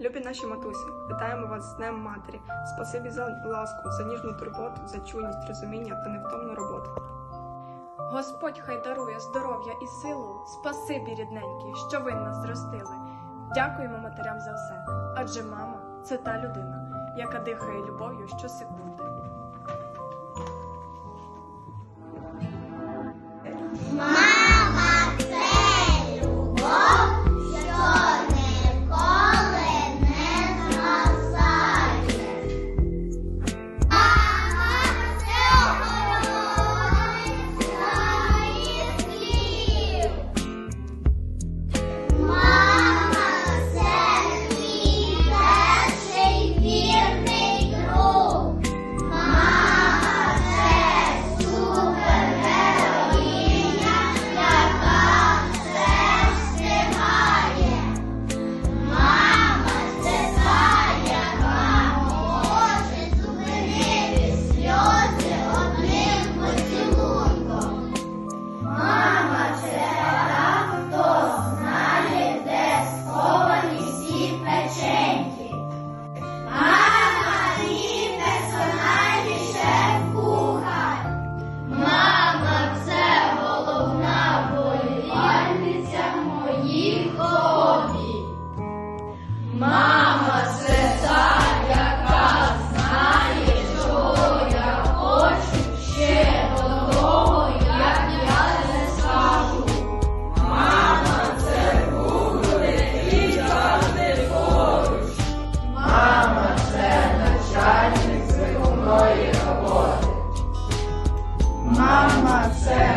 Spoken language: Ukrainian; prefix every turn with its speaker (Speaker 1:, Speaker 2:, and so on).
Speaker 1: Любі наші матусі, вітаємо вас з Днем Матері. Спасибі за ласку, за ніжну турботу, за чуйність, розуміння та невтомну роботу.
Speaker 2: Господь хай дарує здоров'я і силу. Спасибі, рідненькі, що ви нас зростили. Дякуємо матерям за все. Адже мама це та людина, яка дихає любов'ю щосекунди.
Speaker 3: Виховної роботи. Мама це